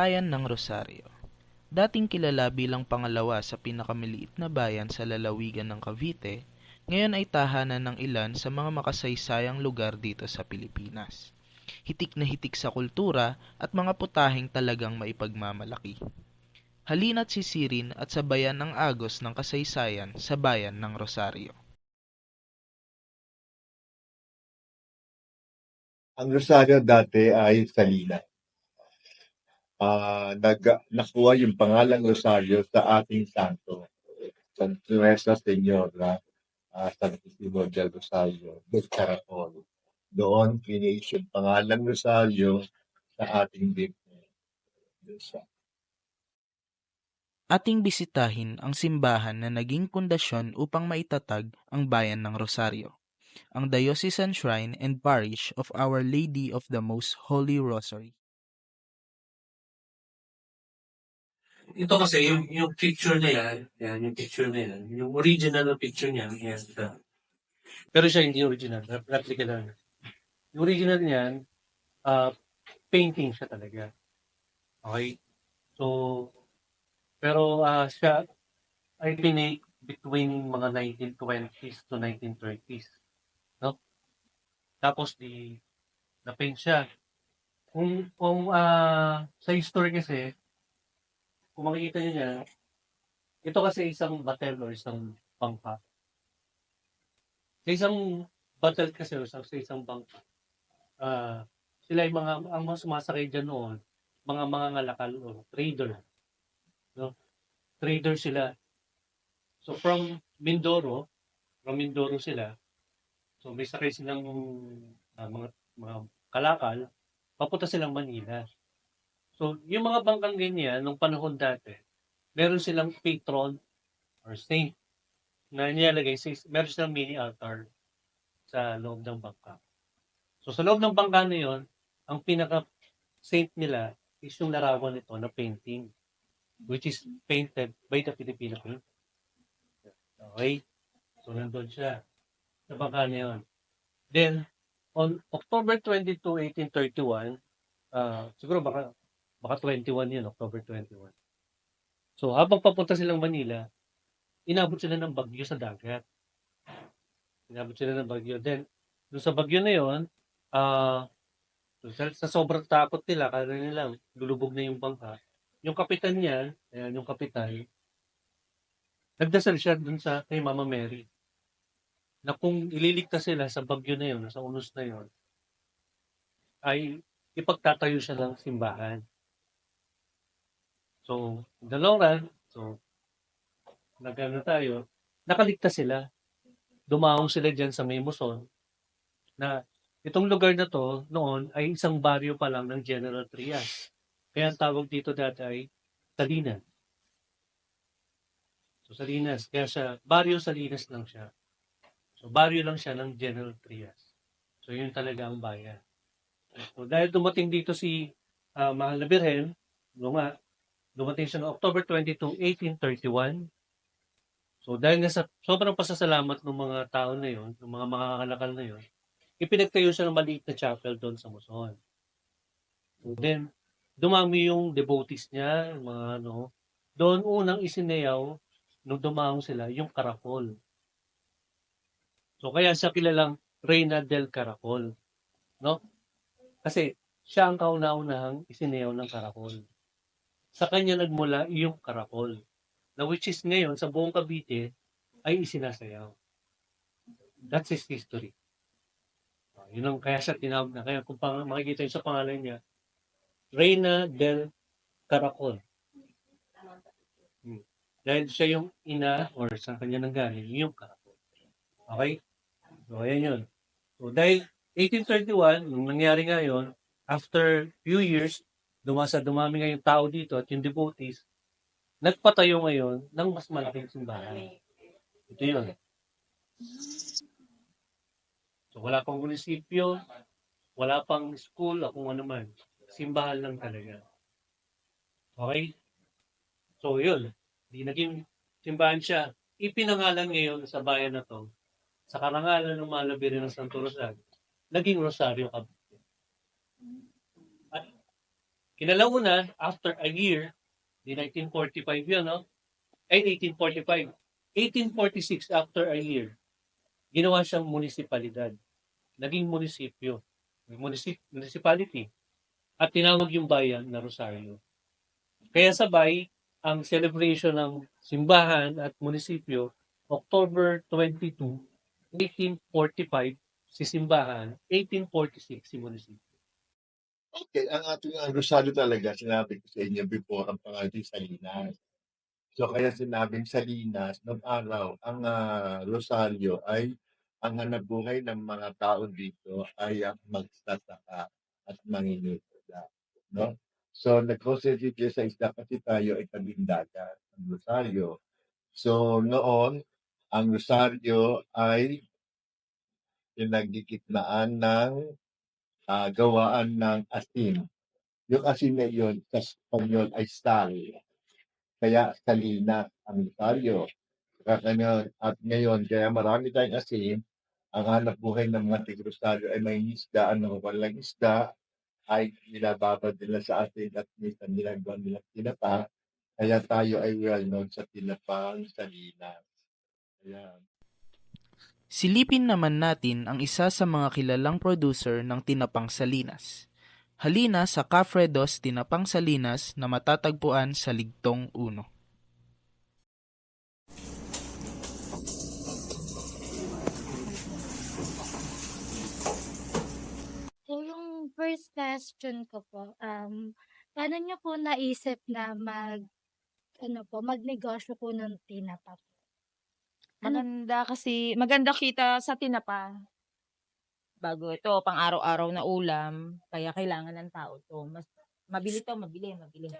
Bayan ng Rosario Dating kilala bilang pangalawa sa pinakamaliit na bayan sa lalawigan ng Cavite, ngayon ay tahanan ng ilan sa mga makasaysayang lugar dito sa Pilipinas. Hitik na hitik sa kultura at mga putaheng talagang maipagmamalaki. Halina't sisirin at sabayan ang agos ng kasaysayan sa bayan ng Rosario. Ang Rosario dati ay Salina. Ah, nag nakuha yung pangalang Rosario sa ating santo, San Nuestra Señora ah, Santísimo del Rosario del Caracol. Doon finish yung pangalang Rosario sa ating Biblia. Ating bisitahin ang simbahan na naging pundasyon upang maitatag ang bayan ng Rosario, ang Diocesan Shrine and Parish of Our Lady of the Most Holy Rosary. Ito kasi, yung, yung picture na yan, yan, yung picture na yan, yung original na picture niya, yan. ito. Pero siya hindi original, rep- replica lang. Yung original niyan, ah, painting siya talaga. Okay? So, pero ah, siya ay pinake between mga 1920s to 1930s. No? Tapos di na-paint siya. Kung, kung ah, sa history kasi, kung makikita niyo niya, ito kasi isang battle or isang bangka. Sa isang battle kasi o sa, sa isang bangka, ah sila yung mga, ang mga sumasakay dyan noon, mga mga ngalakal o trader. No? Trader sila. So from Mindoro, from Mindoro sila, so may sakay silang ah, mga, mga kalakal, papunta silang Manila. So, yung mga bangkang ganyan, nung panahon dati, meron silang patron or saint na nilalagay meron silang mini altar sa loob ng bangka. So, sa loob ng bangka na yun, ang pinaka saint nila is yung larawan nito na painting which is painted by the Filipino Queen. Okay? So, nandun siya sa bangka na yun. Then, on October 22, 1831, ah siguro baka baka 21 yun, October 21. So, habang papunta silang Manila, inabot sila ng bagyo sa dagat. Inabot sila ng bagyo. Then, doon sa bagyo na yun, ah sa, sa sobrang takot nila, kala nila, lulubog na yung bangka. Yung kapitan niya, ayan, yung kapitan, nagdasal siya dun sa kay Mama Mary na kung ililigtas sila sa bagyo na yun, sa unos na yun, ay ipagtatayo siya ng simbahan. So, the long run, so, nagano tayo, nakaligtas sila. Dumahong sila dyan sa may Muson na itong lugar na to noon ay isang baryo pa lang ng General Trias. Kaya ang tawag dito dati ay Salinas. So, Salinas. Kaya siya, baryo Salinas lang siya. So, baryo lang siya ng General Trias. So, yun talaga ang bayan. So, dahil dumating dito si ah, Mahal na Birhen, no nga, dumating siya noong October 22, 1831. So dahil nga sa sobrang pasasalamat ng mga tao na yon, ng mga makakalakal na yon, ipinagtayo siya ng maliit na chapel doon sa Muson. So then, dumami yung devotees niya, yung mga ano, doon unang isineyaw, nung dumahong sila, yung Caracol. So kaya siya kilalang Reina del Caracol. No? Kasi siya ang kauna-unahang isineyaw ng Caracol sa kanya nagmula yung karakol. Na which is ngayon, sa buong Cavite, ay isinasayaw. That's his history. Uh, yun ang kaya siya tinawag na. Kaya kung pang, makikita yun sa pangalan niya, Reina del Caracol. Hmm. Dahil siya yung ina or sa kanya nang galing, yung karakol. Okay? So, ayan yun. So, dahil 1831, nung nangyari nga yun, after few years, dumasa dumami nga yung tao dito at yung devotees, nagpatayo ngayon ng mas malaking simbahan. Ito yun. So wala pang munisipyo, wala pang school o kung ano man. Simbahan lang talaga. Okay? So yun, di naging simbahan siya. Ipinangalan ngayon sa bayan na to, sa karangalan ng mga labiri ng Santo Rosario, naging Rosario Cavite. Kinalauna, after a year, di 1945 yun, no? Ay, 1845. 1846, after a year, ginawa siyang munisipalidad. Naging munisipyo. Munisip, municipality. At tinawag yung bayan na Rosario. Kaya sabay, ang celebration ng simbahan at munisipyo, October 22, 1845, si simbahan, 1846 si munisipyo. Okay, ang ating ang Rosario talaga, sinabi ko sa inyo before, ang pangalan Salinas. So kaya sinabing Salinas, noong araw, ang ah, Rosario ay ang hanap buhay ng mga tao dito ay ang magsasaka at mangingisda. No? So nag-concentrate sa isda kasi tayo ay tabing dagat, ang Rosario. So noon, ang Rosario ay pinagkikitnaan ng ah, gawaan ng asin. Yung asin na yun sa Espanyol ay sal. Kaya Salinas ang. Kaya ngayon, at ngayon, kaya marami tayong asin, ang hanap buhay ng mga tig-Rosario ay may isda, ano walang isda, ay nilababad nila sa asin at minsan ginagawa nila tinapa. Kaya tayo ay well known sa tinapang Salinas. Ayan. Silipin naman natin ang isa sa mga kilalang producer ng Tinapang Salinas. Halina sa Cafredos Tinapang Salinas na matatagpuan sa Ligtong 1. So, yung first question ko po, um, paano niyo po naisip na mag, ano po, magnegosyo po ng tinapa? Ano? Maganda kasi, maganda kita sa tinapa. Bago ito, pang araw-araw na ulam, kaya kailangan ng tao to. Mas mabili to, mabili, mabili.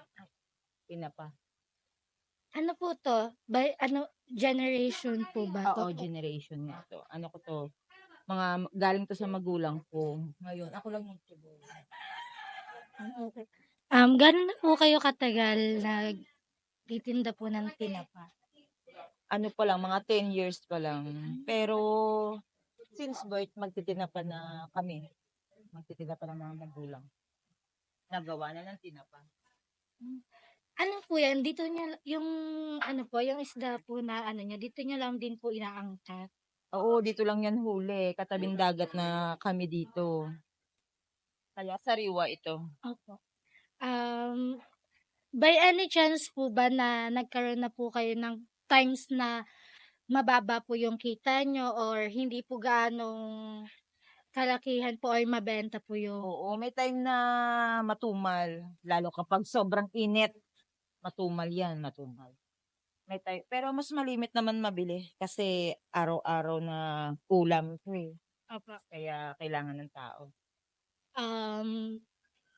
Tinapa. Ano po to? By, ano, generation po ba to? Oo, generation nga to. Ano ko to? Mga galing to sa magulang ko. Ngayon, ako lang yung tubo. Ah, Okay. Um, gano'n na po kayo katagal nagtitinda po ng tinapa? Ano pa lang, mga 10 years pa lang. Pero, since birth, magtitinapa na kami. Magtitinapa ng mga magulang. Nagawa na ng tinapa. Ano po yan? Dito niya, yung, ano po, yung isda po na, ano niya, dito niya lang din po inaangkat. Oo, dito lang yan huli. Katabing dagat na kami dito. Kaya sariwa ito. Opo. Um, by any chance po ba na nagkaroon na po kayo ng times na mababa po yung kita nyo or hindi po gaanong kalakihan po or mabenta po yung Oo, may time na matumal. Lalo kapag sobrang init. Matumal yan, matumal. May time. Pero mas malimit naman mabili. Kasi araw-araw na ulam ito eh. Opo. Kaya kailangan ng tao. Um,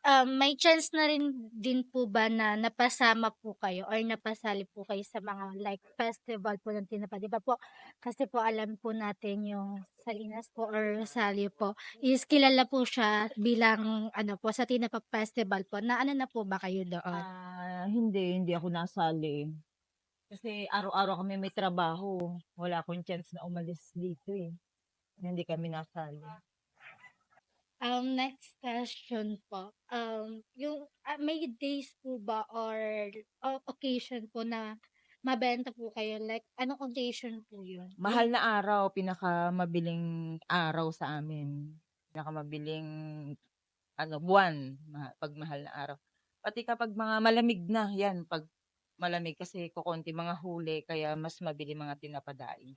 um, may chance na rin din po ba na napasama po kayo or napasali po kayo sa mga like festival po ng tinapa? Di ba po? Kasi po alam po natin yung Salinas po or Rosario po is kilala po siya bilang ano po sa Tinapa Festival po. Na ano na po ba kayo doon? Ah, hindi, hindi ako nasali. Kasi araw-araw kami may trabaho. Wala akong chance na umalis dito eh. Hindi kami nasali. Um, next question po. Um, yung ah, may days po ba or o- occasion po na mabenta po kayo? Like, anong occasion po yun? Mahal na araw, pinakamabiling araw sa amin. Pinakamabiling ano, buwan, pag mahal na araw. Pati kapag mga malamig na, yan, pag malamig kasi kukonti mga huli, kaya mas mabili mga tinapadaing.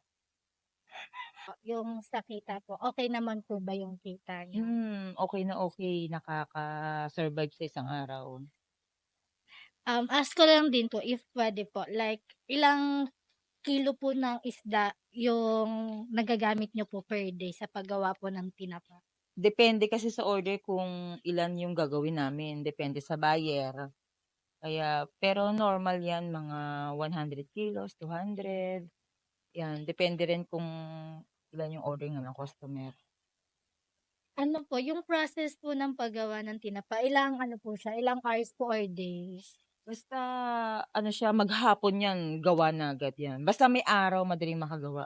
Yung sa kita po, okay naman po ba yung kita niyo? Hmm, okay na okay, nakaka-survive sa isang araw. Um, ask ko lang din po, if pwede po, like, ilang kilo po ng isda yung nagagamit nyo po per day sa paggawa po ng tinapa? Depende kasi sa order kung ilan yung gagawin namin. Depende sa buyer. Kaya, pero normal yan, mga 100 kilos, 200. Yan, depende rin kung ilan yung order ng customer. Ano po, yung process po ng paggawa ng tinapa, ilang ano po siya, ilang hours po or days? Basta, ano siya, maghapon yan, gawa na agad yan. Basta may araw, madaling makagawa.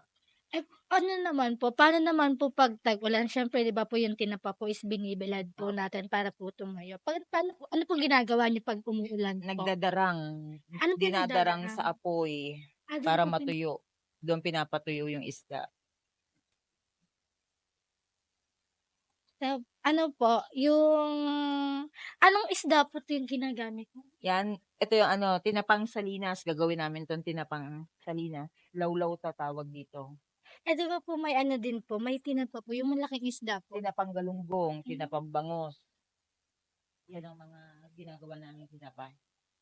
Ano naman po, paano naman po 'pag tag-ulan? Siyempre 'di ba po yung tinapa po is binibilad po natin para po tumayo. Pa paano po ano pong ginagawa niyo 'pag umuulan po? Nagdadarang. Ano po Dinadarang nagdadarang? sa apoy Ah, para po pin matuyo. Doon pinapatuyo yung isda. So, ano po, yung anong isda po 'to yung ginagamit mo? Yan, ito yung ano, tinapang salinas. Gagawin namin 'tong tinapang salinas. Lawlaw tatawag dito. Eh, 'di ba po may ano din po, may tinapa po, yung malaking isda po. Tinapang galunggong, Hmm. tinapang bangos. Yan ang mga ginagawa namin tinapa.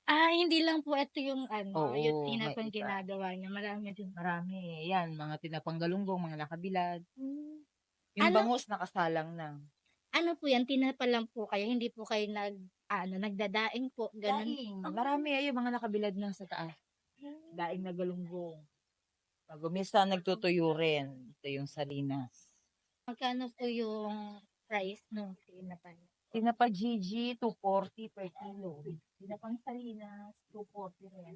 Ah, hindi lang po ito yung ano, yung Oo, may tinapang iba. ginagawa niyo, marami din. Marami. Yan, mga tinapang galunggong, mga nakabilad. Hmm. Yung Ano bangos nakasalang na. ano po yan, tinapa lang po kayo, hindi po kayo nag ano, nagdadaing po, gano'n? Daing. Ah. Marami ay yung mga nakabilad na sa taas. Daing na galunggong. Pag minsan nagtutuyo rin. Ito yung salinas. Magkano po yung price nung tinapa niyo? Tinapa Gigi, 240 per kilo. Tinapang salinas, 240 rin.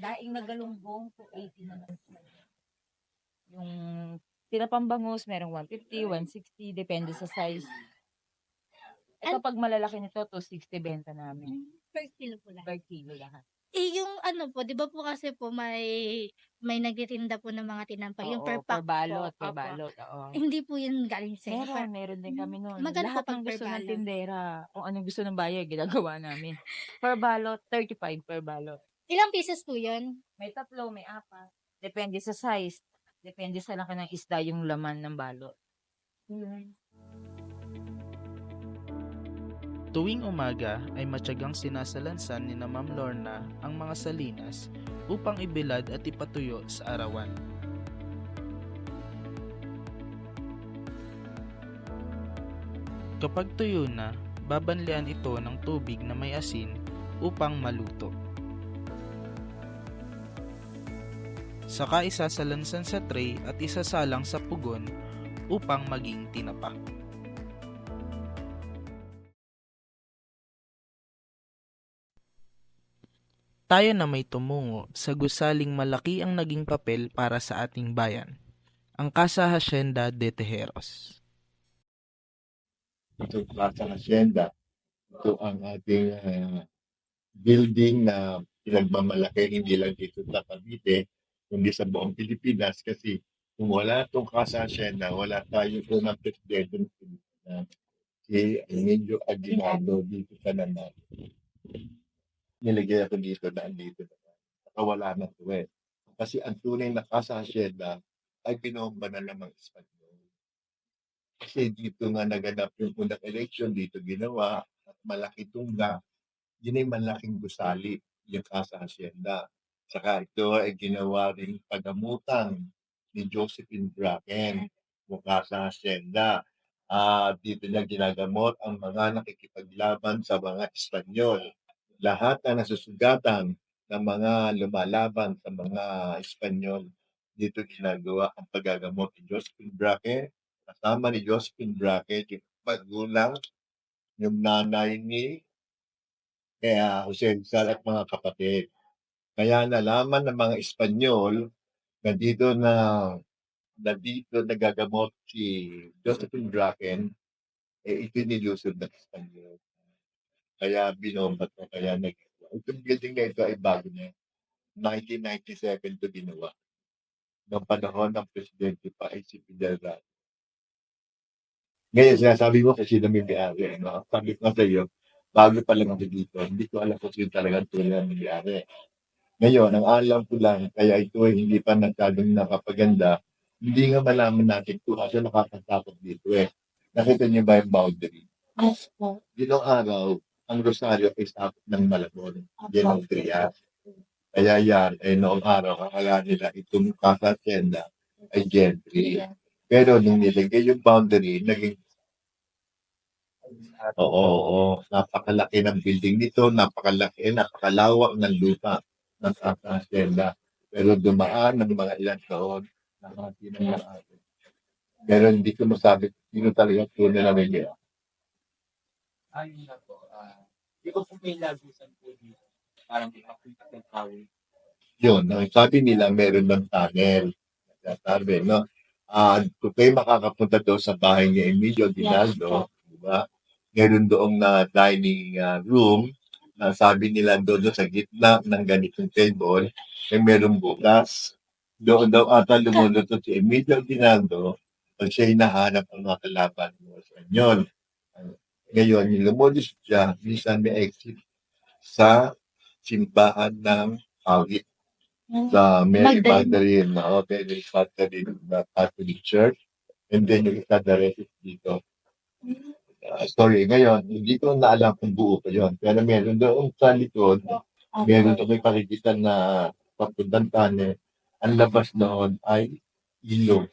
Daing na galunggong, 280 naman. Yung tinapang bangus, merong 150, 160, depende sa size. Ito pag malalaki nito, 260 benta namin. Per kilo po lang. Per kilo lahat. Eh, yung ano po, 'di ba po kasi po may may nagtitinda po ng mga tinapa, yung Oo, per per pack balot, po, per opo. balot, oo. Hindi po yun galing sa inyo, Meron, meron din kami hmm, nun. magkano po Lahat 'pag ng per gusto ng balot? tindera, kung anong gusto ng buyer, ginagawa namin. Per balot, 35 per balot. Ilang pieces po yun? May tatlo, may apat. Depende sa size. Depende sa laki ng isda yung laman ng balot. Hmm. Tuwing umaga ay matyagang sinasalansan ni na Ma'am Lorna ang mga salinas upang ibilad at ipatuyo sa arawan. Kapag tuyo na, babanlian ito ng tubig na may asin upang maluto. Saka isasalansan sa tray at isasalang sa pugon upang maging tinapa. Tayo na may tumungo sa gusaling malaki ang naging papel para sa ating bayan, ang Casa Hacienda de Tejeros. Ito Plaza Hacienda. Ito ang ating ah, building na pinagmamalaki hindi lang dito sa Cavite, kundi sa buong Pilipinas kasi kung wala itong Casa Hacienda, wala tayo unang presidente ng Pilipinas. Si Emilio Aguinaldo dito sa naman. Nilagay ako dito na andito na. Saka wala na ito eh. Kasi ang tunay na Casa Hacienda ay binomba na ng mga Espanyol. Kasi dito nga naganap yung unang election, dito ginawa, at malaki tungga. Yun ay malaking gusali, yung Casa Hacienda. Saka ito ay ginawa rin pagamutan ni Josephine Bracken, yung Casa Hacienda. Ah, dito niya ginagamot ang mga nakikipaglaban sa mga Espanyol. Lahat na nasusugatan ng mga lumalaban sa mga Espanyol, dito ginagawa ang paggagamot ni Josephine Bracken kasama ni Josephine Bracket, yung magulang, yung nanay ni kaya Jose Rizal at mga kapatid. Kaya nalaman ng mga Espanyol na dito na na dito nagagamot si Josephine Bracken, eh ito nilusod ng Espanyol. Kaya binombat ko, kaya nag Itong building na ito ay bago na. 1997 to ginawa. Noong panahon ng presidente pa ay si Fidel Ramos. Ngayon, sinasabi mo kasi na may may-ari. No? Sabi ko sa iyo, bago pa lang ako dito, hindi ko alam kung sino talagang tunay na may-ari. Ngayon, ang alam ko lang, kaya ito ay hindi pa nagkagong nakapaganda, hindi nga malaman natin kung kasi nakakatakot dito eh. Nakita niyo ba yung boundary? Yes po. Ginong araw, ang Rosario ay sakop ng Malabon. Yan ang Trias. Kaya yan, ay noong araw, akala nila itong Casa Hacienda ay gentry. Pero nung nilagay yung boundary, naging Oo, oo. Napakalaki ng building nito, napakalaki, napakalawak ng lupa ng Casa Hacienda. Pero dumaan ng mga ilang taon, nakati ng lahat. Pero hindi ko masabi sino talaga tunay na may gaya. Ayun na po. ah, Di ko po may lagusan po dito. Parang di ako ng. Yun, ang sabi nila meron ng tunnel. Sabi, no? Ah, kung kayo makakapunta doon sa bahay ni Emilio Ginaldo, di ba? Meron doong na dining ah, room na sabi nila doon, sa gitna ng ganitong table, may merong bukas. Doon daw ata lumuluto si Emilio Ginaldo pag siya hinahanap ang mga kalaban mo sa inyo. Ngayon, yung lumulis siya, minsan may exit sa simbahan ng Awit sa Mary Magdalene. Magdalene, na o Mary Magdalene na Catholic Church. And then yung isa is dito. Sorry, ngayon, hindi ko na alam kung buo pa yun. Pero meron doon sa likod, meron doon may pakikita na papuntang tane. Ang labas doon ay ilog.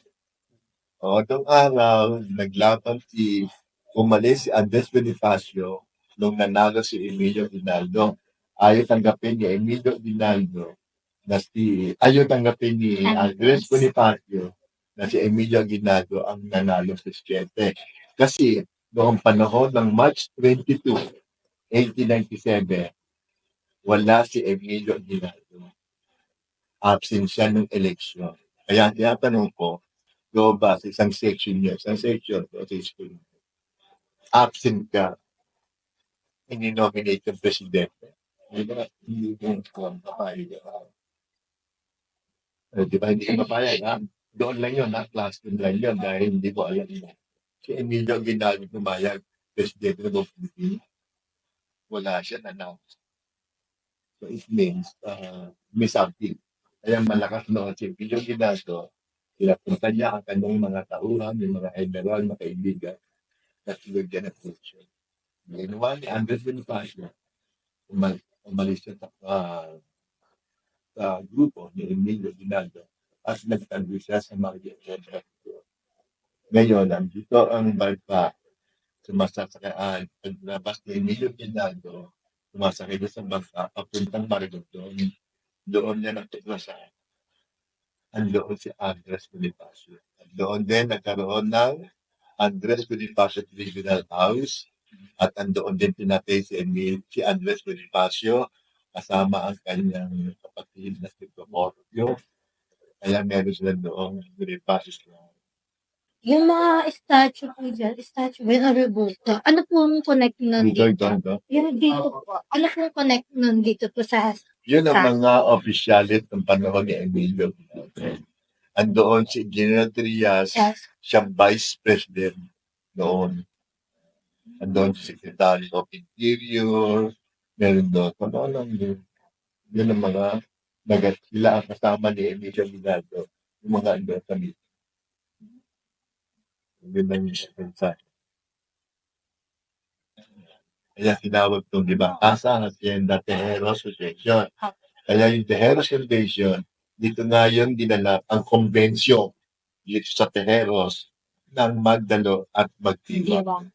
O, itong araw, naglaban si, umalis si Andres Bonifacio nung nanalo si Emilio Ginaldo. Ayaw tanggapin ni Emilio Ginaldo na si, ayaw tanggapin ni Andres Andres. Bonifacio na si Emilio Ginaldo ang nanalo sa 7. Kasi noong panahon ng March 22, 1897, wala si Emilio Ginaldo. Absent siya ng eleksyon. Kaya tinatanong ko, go ba sa isang section niya, isang section o sa absent ka, ini-nominate yung presidente. Di ba? Hindi mo um, papayag. Eh, di ba? Hindi ka ha? Doon lang yun, ha? Classroom lang yun dahil hindi mo alam mo. Si Emilio Ginaldo pumayag, presidente ng Philippines. Wala siya na-announce. So it means, uh, may something. Kaya malakas noon si Emilio Ginaldo, pinapunta niya ang kanyang mga tauhan, yung mga general, mga kaibigan, na tulad ng future. Ginawa ni Andres Bonifacio, umal umalis siya sa, ah, sa grupo ni Emilio Ginaldo at nagtago siya sa Maria General. Ngayon, nandito ang barka sumasakyan. Paglabas ni Emilio Ginaldo, sumasakay doon sa bangka, papuntang Marigondon. Doon niya natutwa sa andoon si Andres Bonifacio. Doon din nagkaroon ng Andres Bonifacio Tribunal House at andoon din pinatay si Emil, si Andres Bonifacio kasama ang kanyang kapatid na si Promorio. Kaya meron sila doong Bonifacio. Yung mga statue po dyan, statue ba yun, or rebulto? Ano po ang connect nun Dito, dito? ito, ito. Yung dito po. Ano po ang connect nun dito po sa... Yun ang Sa- mga officialit ng panahon ni Emilio. Andoon si General Trias, sa siyang vice president noon. Andoon si Secretary of Interior, meron doon. Ano lang yun? Yun ang mga nagat sila ang kasama ni Emilio Ginaldo, yung mga andon sa meeting. Yun lang yung mensahe. Kaya tinawag itong, di ba, Asa Hacienda Tejero Association. Kaya yung Tejero Foundation, dito nga yung dinala ang konbensyon dito sa Tejeros ng Magdalo at. Diwang.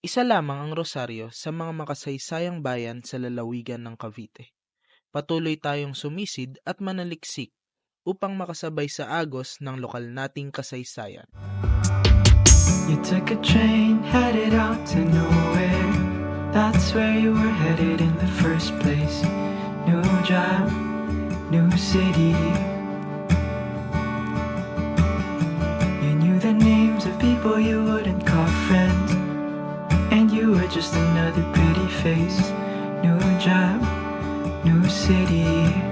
Isa lamang ang rosaryo sa mga makasaysayang bayan sa lalawigan ng Cavite. Patuloy tayong sumisid at manaliksik upang makasabay sa agos ng lokal nating kasaysayan. You took a train headed out to nowhere. That's where you were headed in the first place. New job, new city. You knew the names of people you wouldn't call friends. And you were just another pretty face. New job, new city.